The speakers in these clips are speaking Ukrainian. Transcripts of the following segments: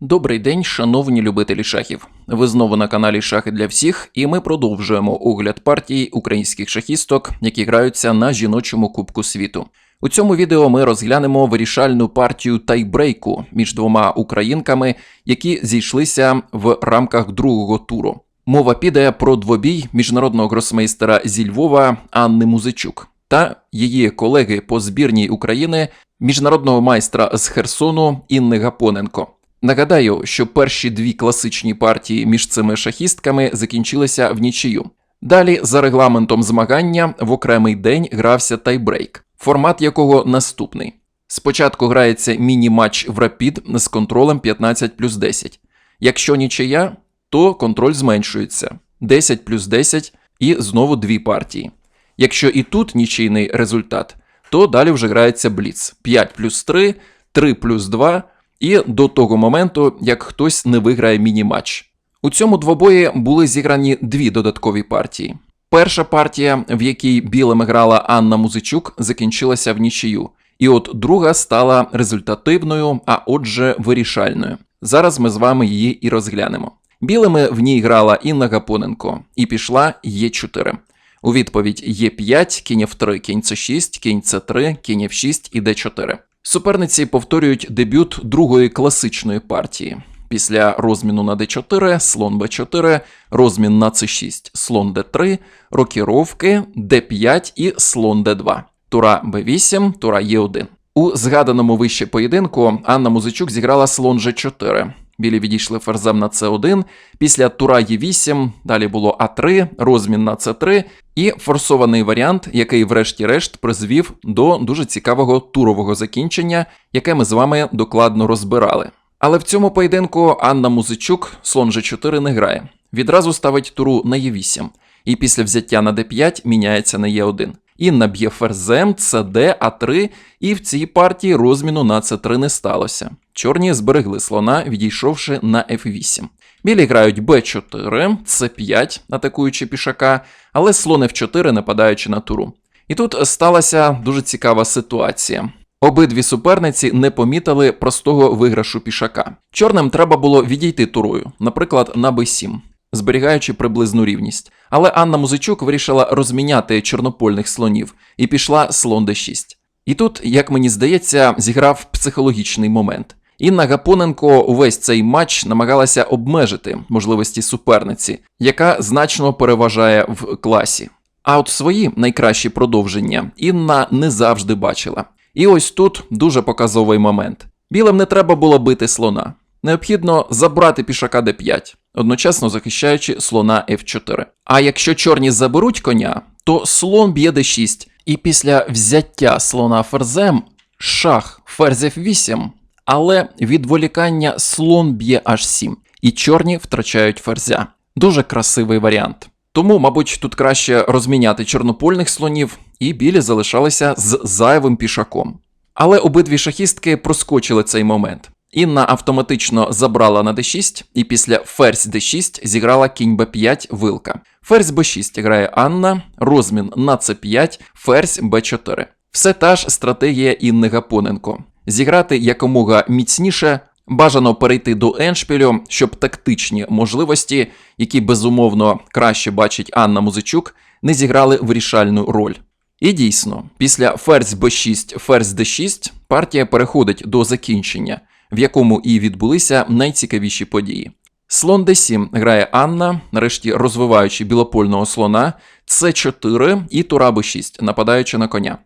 Добрий день, шановні любителі шахів. Ви знову на каналі Шахи для всіх, і ми продовжуємо огляд партій українських шахісток, які граються на жіночому Кубку світу. У цьому відео ми розглянемо вирішальну партію тайбрейку між двома українками, які зійшлися в рамках другого туру. Мова піде про двобій міжнародного гросмейстера зі Львова Анни Музичук та її колеги по збірній України міжнародного майстра з Херсону Інни Гапоненко. Нагадаю, що перші дві класичні партії між цими шахістками закінчилися в нічию. Далі, за регламентом змагання, в окремий день грався тайбрейк, формат якого наступний. Спочатку грається міні-матч в рапід з контролем 15 плюс 10. Якщо нічия, то контроль зменшується 10 плюс 10 і знову дві партії. Якщо і тут нічийний результат, то далі вже грається бліц 5 плюс 3, 3 плюс 2 і до того моменту, як хтось не виграє міні-матч. У цьому двобої були зіграні дві додаткові партії. Перша партія, в якій білими грала Анна Музичук, закінчилася в нічию. І от друга стала результативною, а отже, вирішальною. Зараз ми з вами її і розглянемо. Білими в ній грала Інна Гапоненко і пішла Е4. У відповідь Е5, кінь F3, кінь С6, кінь С3, кінь F6 і Д4. Суперниці повторюють дебют другої класичної партії. Після розміну на d4, слон b4, розмін на c6, слон d3, рокіровки, d5 і слон d2, тура b8, тура e1. У згаданому вище поєдинку Анна Музичук зіграла слон g4. Білі відійшли ферзем на c1, після тура e8, далі було а3, розмін на c3 і форсований варіант, який, врешті-решт, призвів до дуже цікавого турового закінчення, яке ми з вами докладно розбирали. Але в цьому поєдинку Анна Музичук слон G4 не грає. Відразу ставить туру на Е8, і після взяття на d5 міняється на Е1. Інна б'є ферзем, ЦД, А3, і в цій партії розміну на С3 не сталося. Чорні зберегли слона, відійшовши на F8. Білі грають Б4, С5, атакуючи пішака, але слон F4 нападаючи на туру. І тут сталася дуже цікава ситуація. Обидві суперниці не помітили простого виграшу пішака. Чорним треба було відійти турою, наприклад, на b7, зберігаючи приблизну рівність. Але Анна Музичук вирішила розміняти чорнопольних слонів і пішла слон d6. І тут, як мені здається, зіграв психологічний момент. Інна Гапоненко увесь цей матч намагалася обмежити можливості суперниці, яка значно переважає в класі. А от свої найкращі продовження Інна не завжди бачила. І ось тут дуже показовий момент. Білим не треба було бити слона. Необхідно забрати пішака d5, одночасно захищаючи слона f4. А якщо чорні заберуть коня, то слон б'є d6, і після взяття слона ферзем шах ферзь f8, але відволікання слон б'є h7, і чорні втрачають ферзя. Дуже красивий варіант. Тому, мабуть, тут краще розміняти чорнопольних слонів, і білі залишалися з зайвим пішаком. Але обидві шахістки проскочили цей момент. Інна автоматично забрала на d6, і після ферзь d6 зіграла кінь b5 вилка. Ферзь b6 грає Анна, розмін на c5, ферзь b4. Все та ж стратегія Інни Гапоненко. Зіграти якомога міцніше, бажано перейти до еншпілю, щоб тактичні можливості, які безумовно краще бачить Анна Музичук, не зіграли вирішальну роль. І дійсно, після ферзь b6, ферзь d6 партія переходить до закінчення, в якому і відбулися найцікавіші події. Слон d7 грає Анна, нарешті розвиваючи білопольного слона, c4 і тура b6, нападаючи на коня.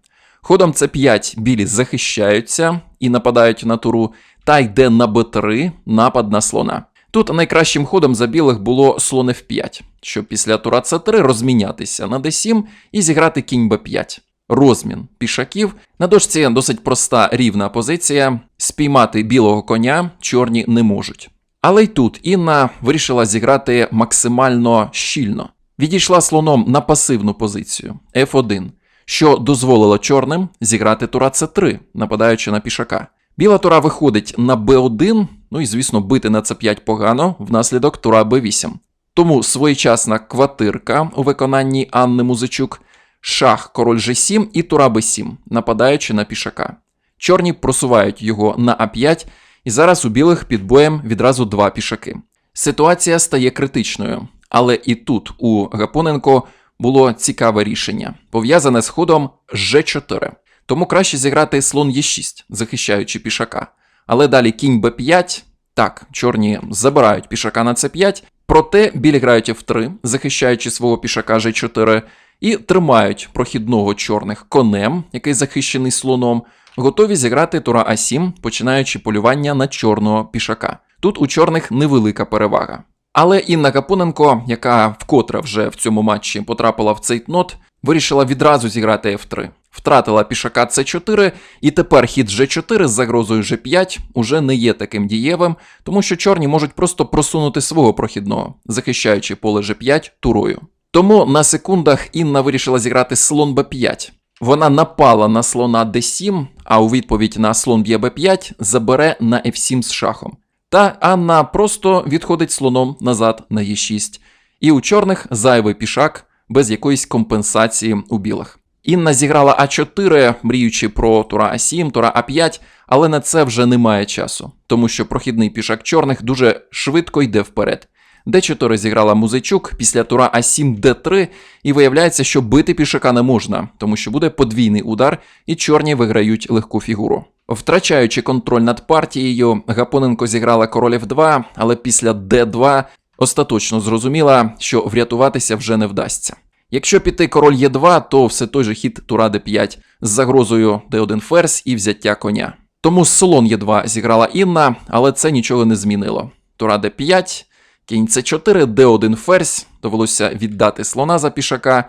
Ходом c5 білі захищаються і нападають на туру, та йде на b3 напад на слона. Тут найкращим ходом за білих було слон f5, щоб після тура c3 розмінятися на d7 і зіграти кінь b5. Розмін пішаків. На дошці досить проста рівна позиція. Спіймати білого коня чорні не можуть. Але й тут Інна вирішила зіграти максимально щільно. Відійшла слоном на пасивну позицію f1, що дозволило чорним зіграти тура c3, нападаючи на пішака. Біла тура виходить на b1, ну і, звісно, бити на c5 погано, внаслідок тура b8. Тому своєчасна квартирка у виконанні Анни Музичук, шах король g7 і тура b7, нападаючи на пішака. Чорні просувають його на а5, І зараз у білих під боєм відразу два пішаки. Ситуація стає критичною, але і тут у Гапоненко було цікаве рішення, пов'язане з ходом Ж4. Тому краще зіграти слон Е6, захищаючи пішака. Але далі кінь Б5. Так, чорні забирають пішака на С5, проте білі грають F3, захищаючи свого пішака G4, і тримають прохідного чорних конем, який захищений слоном, готові зіграти тура А7, починаючи полювання на чорного пішака. Тут у чорних невелика перевага. Але Інна Капуненко, яка вкотре вже в цьому матчі потрапила в цейтнот, вирішила відразу зіграти F3. Втратила пішака С4, і тепер хід G4 з загрозою G5 уже не є таким дієвим, тому що чорні можуть просто просунути свого прохідного, захищаючи поле G5 турою. Тому на секундах Інна вирішила зіграти слон Б5. Вона напала на слона D7, а у відповідь на слон б'є Б5 забере на F7 з шахом. Та Анна просто відходить слоном назад на Е6. І у чорних зайвий пішак без якоїсь компенсації у білих. Інна зіграла А4, мріючи про тура А7, тура А5, але на це вже немає часу, тому що прохідний пішак чорних дуже швидко йде вперед. Д4 зіграла Музичук після тура А7 Д3, і виявляється, що бити пішака не можна, тому що буде подвійний удар, і чорні виграють легку фігуру. Втрачаючи контроль над партією, Гапоненко зіграла король F2, але після Д2 остаточно зрозуміла, що врятуватися вже не вдасться. Якщо піти король Е2, то все той же хід тура Д5 з загрозою Д1 ферзь і взяття коня. Тому слон Е2 зіграла Інна, але це нічого не змінило. Тура Д5, кінь С4, Д1 ферзь, довелося віддати слона за пішака.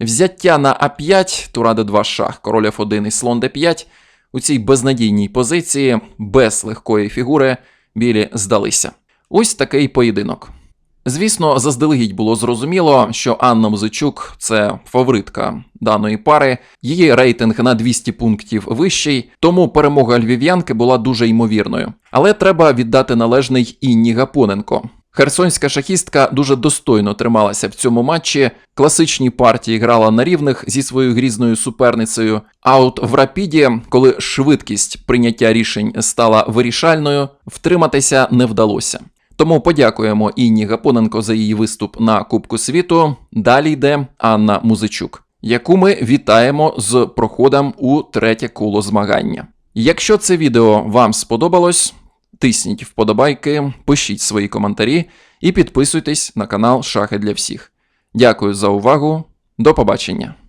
Взяття на А5, тура Д2 шах, король Ф1 і слон Д5. У цій безнадійній позиції, без легкої фігури, білі здалися. Ось такий поєдинок. Звісно, заздалегідь було зрозуміло, що Анна Музичук це фаворитка даної пари. Її рейтинг на 200 пунктів вищий, тому перемога львів'янки була дуже ймовірною. Але треба віддати належний Інні Гапоненко. Херсонська шахістка дуже достойно трималася в цьому матчі. Класичні партії грала на рівних зі своєю грізною суперницею. А от в рапіді, коли швидкість прийняття рішень стала вирішальною, втриматися не вдалося. Тому подякуємо Інні Гапоненко за її виступ на Кубку світу. Далі йде Анна Музичук, яку ми вітаємо з проходом у третє коло змагання. Якщо це відео вам сподобалось, тисніть вподобайки, пишіть свої коментарі і підписуйтесь на канал Шахи для всіх. Дякую за увагу. До побачення!